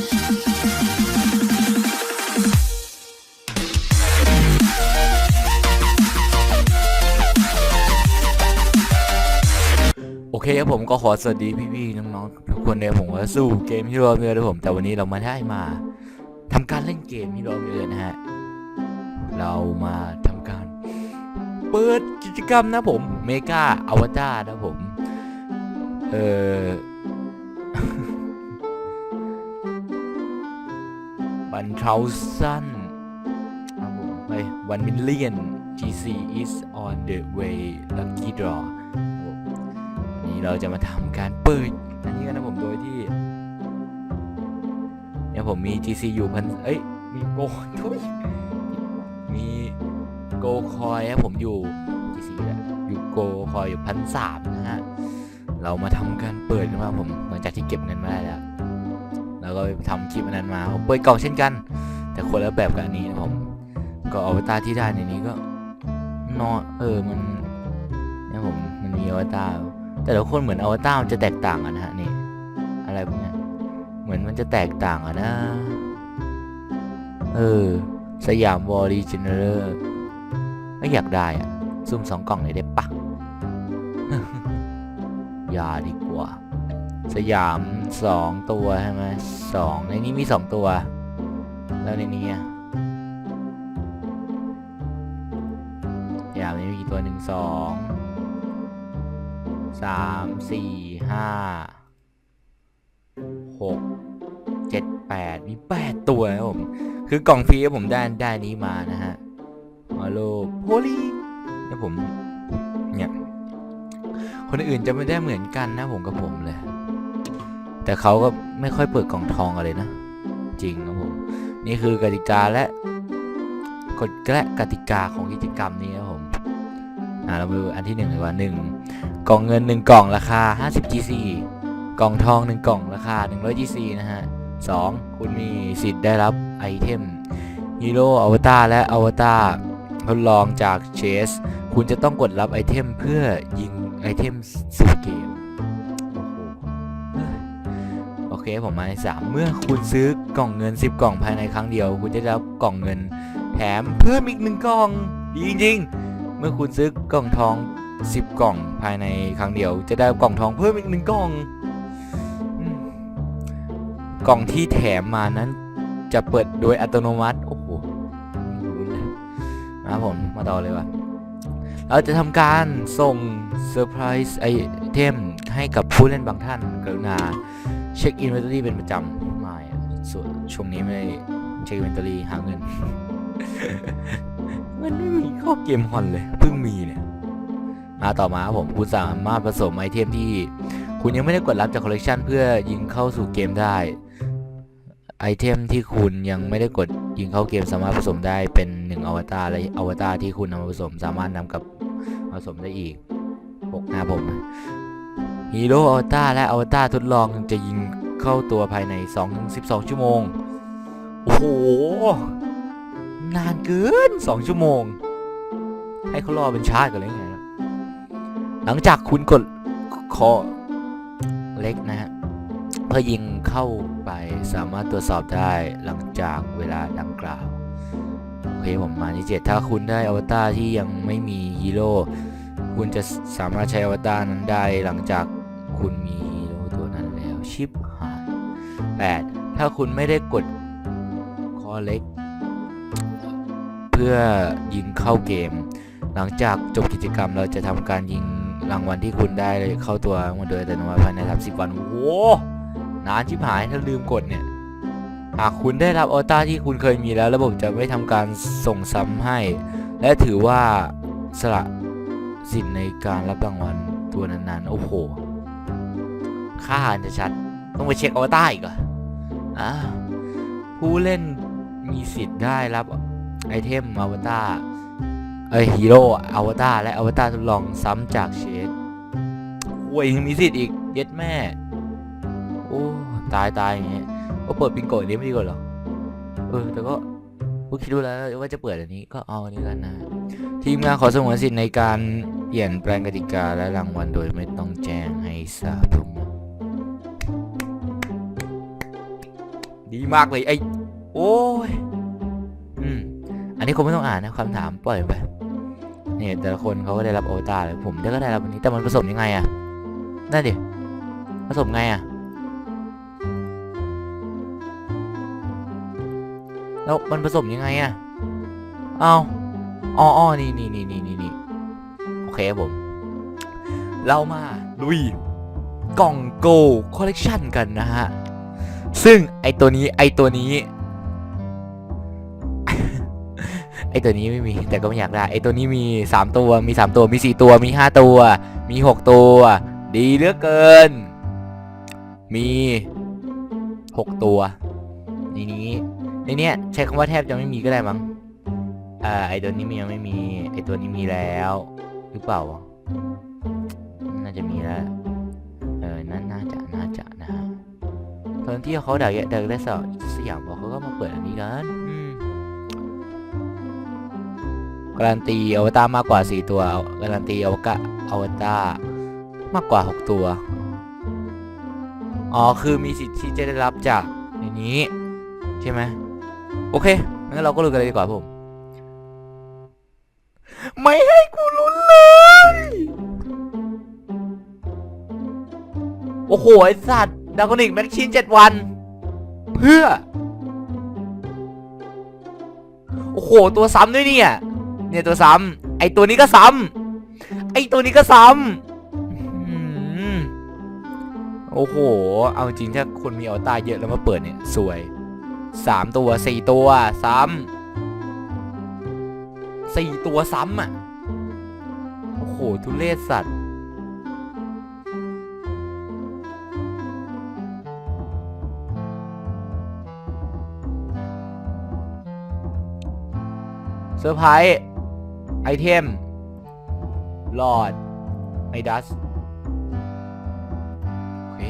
โอเคครับผมก็ขอสวัสดีพี่ๆน้องๆทุกคนเนี่ยผมว่าสู้เกมฮีโร่เรือนะผม แต่วันนี้เรามาได้มาทำการเล่นเกมฮีโร่เรือนะฮะเรามาทำการเปิดกิจกรรมนะผมเมกาอวตารนะผม เอ่อ วันเทาซันครับผมไปวันมิลเลียน GC is on the way lucky draw วันนี้เราจะมาทำการเปิด อันนี้กันนะผมโดยที่ เนี่ยผมมี GC อยู่พันเอ้ย มีโกทุยมีโกคอยครับผมอยู่ GC แหละอยู่โกคอยอยู่พันสามนะฮะ เรามาทำการเปิดกันมาผมหลังจากที่เก็บเงินมาได้แล้ว แล้วก็ไปทำคลิปอันนั้นมาผมเปิดกล่องเช่นกัน แต่คนละแบบกับอันนี้นะผมก็อวตารที่ได้ในนี้ก็นอเออมันเนี่ยผมมันมีอวตารแต่ละคนเหมือนอวตารมันจะแตกต่างกันนะฮะนี่อะไรพวกนี้เหมือนมันจะแตกต่างอะนะเออสยามวอลีเจเนอร์ก็อยากได้อะซุ่มสองกล่องเลยได้ปะอย่าดีกว่า สยามสองตัวใช่ไหมสองในนี้มีสองตัว แล้วในนี้อะสยามนี้มีกี่ตัวหนึ่งสองสามสี่ห้าหกเจ็ดแปดมีแปดตัวนะผม คือกล่องฟรีผมได้ได้นี้มานะฮะฮัลโหลโพลีเนี่ยผม เนี่ย คนอื่นจะไม่ได้เหมือนกันนะผมกับผมเลย แต่เขาก็ไม่ค่อยเปิดกล่องทองกันเลยนะ จริงครับผมนี่คือกติกาและกฎและกติกาของกิจกรรมนี้ครับผมอ่าเราไปดูอันที่หนึ่งเลยว่าหนึ่งกล่องเงินหนึ่งกล่องราคา 50 GC กล่องทองหนึ่งกล่องราคา 100 GC นะฮะสองคุณมีสิทธิ์ได้รับไอเทมฮีโร่อวตารและอวตารทดลองจากเชส คุณจะต้องกดรับไอเทมเพื่อยิงไอเทมสูเกม เคผมมาในสามเมื่อคุณซื้อกล่องเงิน 10 กล่องภายในครั้งเดียว คุณจะได้รับกล่องเงิน แถมเพิ่มอีกหนึ่งกล่องดีจริงๆ เมื่อคุณซื้อกล่องทอง 10 กล่องภายในครั้งเดียว จะได้กล่องทองเพิ่มอีกหนึ่งกล่องกล่องที่แถมมานั้นจะเปิดโดยอัตโนมัติโอ้โหนะผมมาต่อเลยว่ะเราจะทำการส่งเซอร์ไพรส์ไอเทมให้กับผู้เล่นบางท่านกรุณา เช็คอินเวนทอรี่เป็นประจำไม่ส่วนช่วงนี้ไม่ได้เช็คอินเวนทอรี่หาเงิน มันไม่มีเข้าเกมฮอนเลยเพิ่งมีเนี่ยมาต่อมาผมคุณสามารถผสมไอเทมที่ คุณยังไม่ได้กดรับจากคอลเลกชันเพื่อยิงเข้าสู่เกมได้ ไอเทมที่คุณยังไม่ได้กดยิงเข้าเกมสามารถผสมได้เป็นหนึ่งอวตารและอวตารที่คุณนำมาผสมสามารถนำกับผสมได้อีก6นะผม ฮีโร่อวตาและอวตาทดลองจะยิงเข้าตัวภายใน 2-12 ชั่วโมง โอ้โห นานเกิน 2 ชั่วโมง ให้เขารอเป็นชาติกันเลยไงหลังจากคุณกดคอเล็กนะฮะเพื่อยิงเข้าไปสามารถตรวจสอบได้หลังจากเวลาดังกล่าว โอเค ผมมาที่เจ็ดถ้าคุณได้อวตารที่ยังไม่มีฮีโร่คุณจะสามารถใช้อวตารนั้นได้หลังจาก คุณมีฮีโร่ตัวนั้นแล้วชิปหายแปดถ้าคุณไม่ได้กดคอเล็ก เพื่อยิงเข้าเกม หลังจากจบกิจกรรมเราจะทำการยิงรางวัลที่คุณได้เข้าตัวมาโดยอัตโนมัติภายใน30วัน โอ้โหนานชิบหายถ้าลืมกดเนี่ยหากคุณได้รับออต้าที่คุณเคยมีแล้ว ระบบจะไม่ทำการส่งซ้ำให้ และถือว่าสละสิทธิ์ในการรับรางวัลตัวนั้นๆ โอ้โห ค่าอ่านจะชัด ต้องไปเช็คออต้าอีกเหรออ่าผู้เล่นมีสิทธิ์ได้รับไอเทมอวตารเอ้ยฮีโร่อวตารและอวตารทดลองซ้ำจากเชดโอ้ยยังมีสิทธิ์อีกเย็ดแม่ โอ้ตายตายอย่างเงี้ยก็เปิดปิงโกะอันนี้ไม่ดีกว่าหรอเออแต่ก็กูคิดดูแล้วว่าจะเปิดอันนี้ก็เอาอันนี้กันนะ ทีมงานขอสงวนสิทธิ์ในการเปลี่ยนแปลงกติกาและรางวัลโดยไม่ต้องแจ้งให้ทราบ ดีมากเลยไอ้โอ้ยอืมอันนี้คงไม่ต้องอ่านนะคำถามปล่อยไปเนี่ยแต่ละคนเขาก็ได้รับอวตารเลยผมก็ได้รับวันนี้แต่มันผสมยังไงอะนั่นดิผสมไงอะแล้วมันผสมยังไงอะเอาอ๋ออ๋อนี่นี่นี่นี่นี่นี่โอเคครับผม เรามาลุยกล่องโกคอลเลกชันกันนะฮะ ซึ่งไอตัวนี้ไอตัวนี้ ไอตัวนี้ไม่มีแต่ก็ไม่อยากได้ไอตัวนี้มี 3 ตัวมี 3 ตัวมี 4 ตัวมี 5 ตัว มี 6 ตัว ดีเหลือเกิน มี 6 ตัวในนี้ในเนี้ยใช้คำว่าแทบจะไม่มีก็ได้มั้งอ่าไอตัวนี้มียังไม่มีไอตัวนี้มีแล้ว หรือเปล่า น่าจะมีแล้ว ตอนที่เขาดักดักได้สอสยามบอกเขาก็มาเปิดอันนี้กันการันตีอวตารมากกว่า 4 ตัวการันตีอวกะอวตารมากกว่า 6 ตัว อ๋อ คือมีสิทธิ์ที่จะได้รับจากในนี้ ใช่ไหมโอเค งั้นเราก็ลุยกันเลยดีกว่าผม ไม่ให้กูลุ้นเลย โอ้โห ไอสัตว์ ดากอนิกแม็กชินเจ็ดวัน เพื่อ โอ้โห ตัวซ้ำด้วยเนี่ย เนี่ยตัวซ้ำไอตัวนี้ก็ซ้ำไอตัวนี้ก็ซ้ำโอ้โห เอาจริงถ้าคนมีออต้าเยอะแล้วมาเปิดเนี่ย สวยสามตัวสี่ตัวซ้ำสี่ตัวซ้ำอะ โอ้โห ทุเรศสัตว์ เซอร์ไพรส์ไอเทมหลอดไอดัสโอเค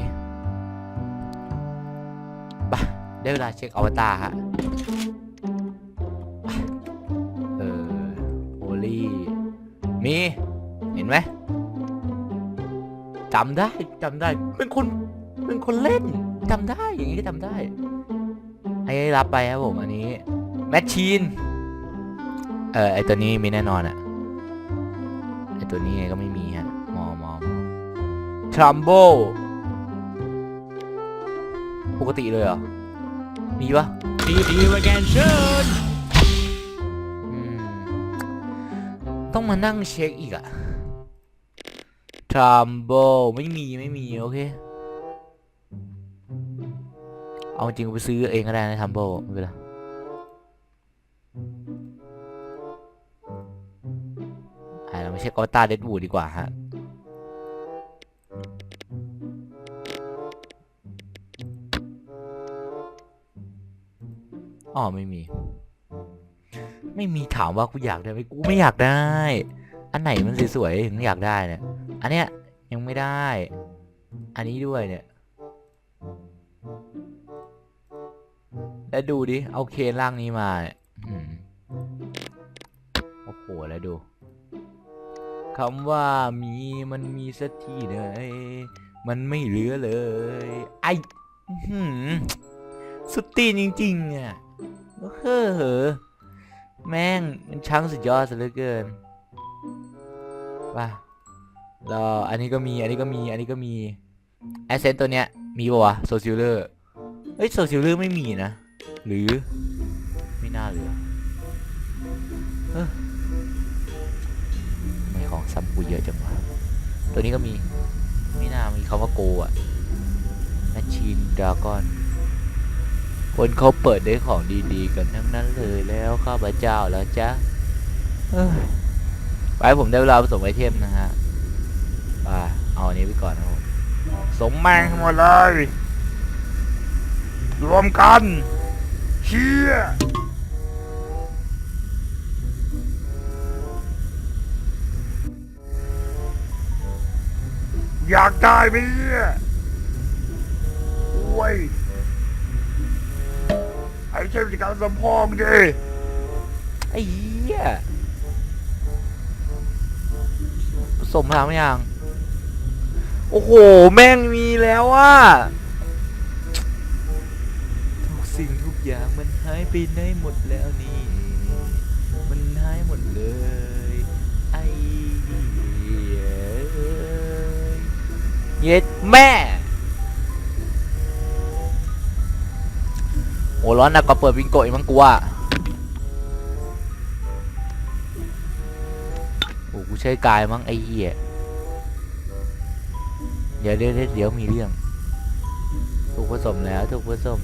ไปได้เวลาเช็คอวตารฮะเออโอลี่มีเห็นไหมจำได้จำได้เป็นคนเป็นคนเล่นจำได้อย่างนี้ก็จำได้ให้รับไปครับผมอันนี้แมชชีน เออไอตัวนี้มีแน่นอนอะไอตัวนี้ไงก็ไม่มีฮะมอมอมอทรัมโบปกติเลยเหรอ มีปะดีดีมาแกนเชิญอืมต้องมานั่งเช็คอีกอะทรัมโบไม่มีไม่มี โอเค เอาจริงไปซื้อเองก็ได้นะทรัมโบไม่เป็นไร เรามาเช็คออตาเดดวูดดีกว่าฮะอ๋อไม่มี ไม่มีถามว่ากูอยากได้ไหมกูไม่อยากได้ อันไหนมันสวยๆถึงอยากได้เนี่ยอันเนี้ยยังไม่ได้ อันนี้ด้วยเนี่ย แล้วดูดิเอาเคนร่างนี้มาเนี่ย คำว่ามีมันมีสักทีไหนมันไม่เหลือเลย ไอ้หือสุดตีนจริงๆอะเฮ้อแม่งมันช่างสุดยอดซะเหลือเกินป่ะแล้วอันนี้ก็มี อันนี้ก็มี อันนี้ก็มีแอสเซนต์ตัวเนี้ย มีปะวะโซซิลเลอร์ เฮ้ย โซซิลเลอร์ไม่มีนะ หรือ ไม่น่าเหลือ ซัมปูเยอะจังวะตัวนี้ก็มีไม่น่ามีคำว่าโกอะแมชชีนดราก้อนคนเขาเปิดได้ของดีๆ กันทั้งนั้นเลยแล้วข้าพเจ้าแล้วจ้ะไปผมได้เวลาผสมไอเทมนะฮะไปเอาอันนี้ไปก่อนนะผมสมแมงหมดเลย รวมกันเชี่ย อยากได้ไหมเนี่ยโอ้ยไอ้เช่นการสมพองดิไอ้เหี้ยผสมพลังหรือยังโอ้โห แม่งมีแล้วอะหกสิ่งทุกอย่างมันหายไปไหนหมดแล้วนี่ เย็ดแม่ โอ้ร้อนหนักกว่าเปิดวิงโกะอีกมั้งกูว่าโอ้กูใช้กายมั้งไอ้เหี้ยเดี๋ยวเดี๋ยวเดี๋ยวมีเรื่อง ถูกผสมแล้วถูกผสม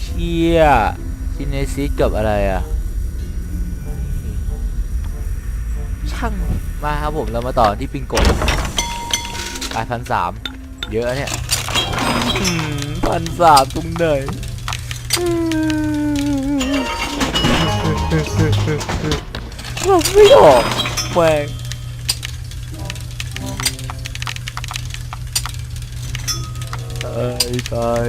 เชี่ยซินเนซิสกับอะไรอะางมาครับผมเรามาต่อที่ปิงโกะกายพันสามเยอะเนี่ยพันสามตรงไหนอืมบอกไม่ออกแม่งตายตาย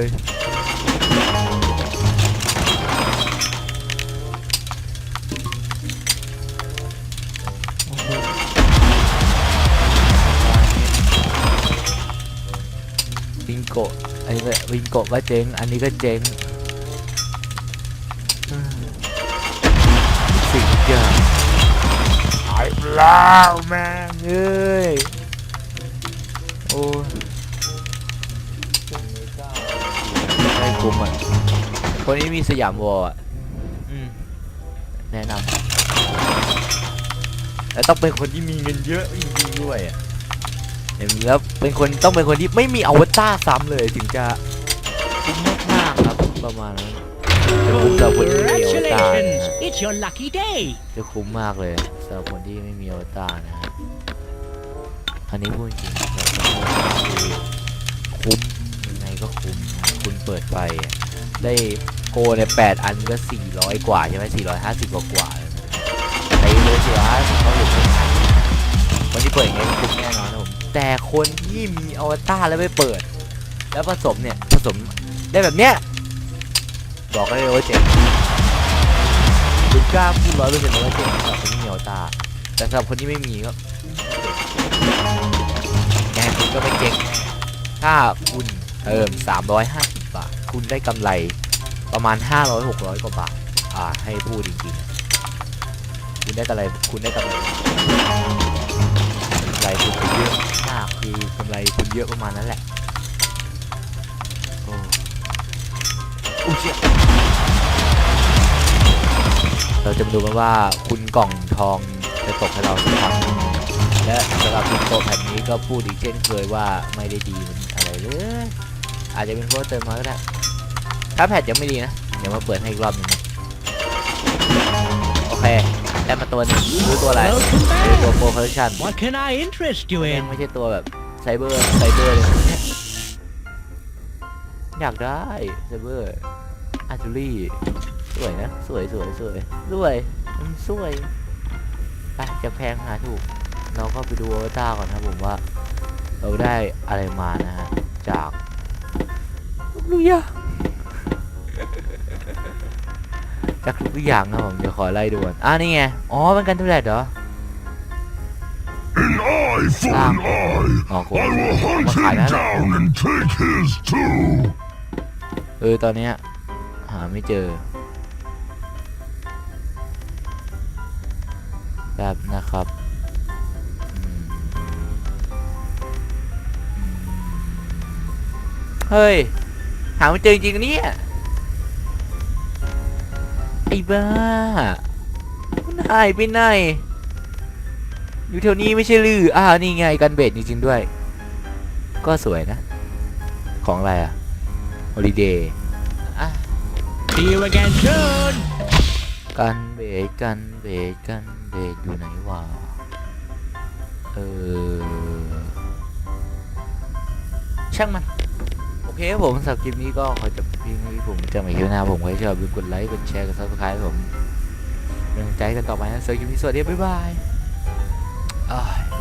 บิงโกะอันนี้ก็บิงโกะก็เจ๊ง อันนี้ก็เจ๊งอืมสิ่งทุกอย่างหายไปแล้วแม่งเอ้ยโอ้ยได้คุ้มอะคนนี้มีสยามวอลอะอืมแนะนำแล้วต้องเป็นคนที่มีเงินเยอะจริงๆด้วยอะเห็น แล้วเป็นคนต้องเป็นคนที่ไม่มีอวตารซ้ำเลยถึงจะคุ้มมากๆครับประมาณนั้นจะคุ้มกับคนที่มีอวตารนะ Congratulations! ฮะ It's your lucky day. จะคุ้มมากเลยสำหรับคนที่ไม่มีอวตารนะฮะอันนี้พูดจริงๆครับคุ้มยังไงก็คุ้มนะคุณเปิดไปอะได้โกเนี่ยแปดอันก็สี่ร้อยกว่าใช่ไหมสี่ร้อยห้าสิบกว่ากว่าเลยนะไปเลยสี่ร้อยห้าสิบเขาหลุดเป็นพันคนที่เปิดอย่างเงี้ยก็คุ้มแน่นอนนะผมแต่ คนที่มีอวตารแล้วไม่เปิด แล้วผสมเนี่ยผสมได้แบบเนี้ยบอกได้เลยว่าเจ๋งคุณกล้าพูดร้อยเปอร์เซ็นต์ว่าเจ๋งสำหรับคนที่มีอวตารแต่สำหรับคนที่ไม่มีก็แน่คุณก็ไม่เจ๋งถ้าคุณเติม350 บาท คุณได้กำไรประมาณ 500 600 กว่าบาท อ่า ให้พูดจริงๆ คุณได้กำไร คุณได้กำไรกำไรคุณเยอะ คือกำไรคุณเยอะประมาณนั้นแหละโอ้อู้เชี่ยเราจะมาดูกันว่าคุณกล่องทองจะตกให้เราสักครั้งหนึ่งและสำหรับคุณโตแผ่นนี้ก็พูดอีกเช่นเคยว่าไม่ได้ดีมันอะไรเลยอาจจะเป็นเพราะเติมมาก็ได้ถ้าแพทยังไม่ดีนะเดี๋ยวมาเปิดให้อีกรอบหนึงนะ ด้มาตัวหนึงรู้ตัวอะไร Welcome คือตัว back. โปรคอลเลคชัน What can I interest you ยัง in? ไม่ใช่ตัวแบบไซเบอร์ไซเบอร์เลยนะเนี่ยอยากได้ไซเบอร์อาร์ตูรี่สวยนะ สวยสวยสวยสวยมันสวยไปจะแพงหาถูก เราก็ไปดูอวตารก่อนนะผมว่า เราได้อะไรมานะฮะ จากลูกยา จากทุกอย่างนะผมเดี๋ยวขอไล่ดูก่อนอ่านี่ไงอ๋อเป็นกันทุเรศเหรอ An eye for an eye. อ๋อกู I will มา hunt ขาย him แล้ว down and take his too. เออตอนเนี้ยหาไม่เจอแบบนะครับอืมอืมเฮ้ย หาไม่เจอจริงๆเนี่ยไอ้บ้ามันหายไปไหน อยู่แถวนี้ไม่ใช่ลืออ้าวนี่ไงกันเบดจริงๆด้วย ก็สวยนะ ของอะไรอะฮอลิเดย์อะ See you again soon. กันเบดกันเบดกันเบดอยู่ไหนวะ เออ ช่างมัน โอเคครับผมสำหรับคลิปนี้ก็ขอจบ พี่พี่ผมจะมาคลิปหน้าผมให้ชอบลืมกดไลค์กดแชร์กดซับสไครต์ผมเป็นกำลังใจกันต่อไปนะสำหรับคลิปนี้สวัสดีบ๊ายบาย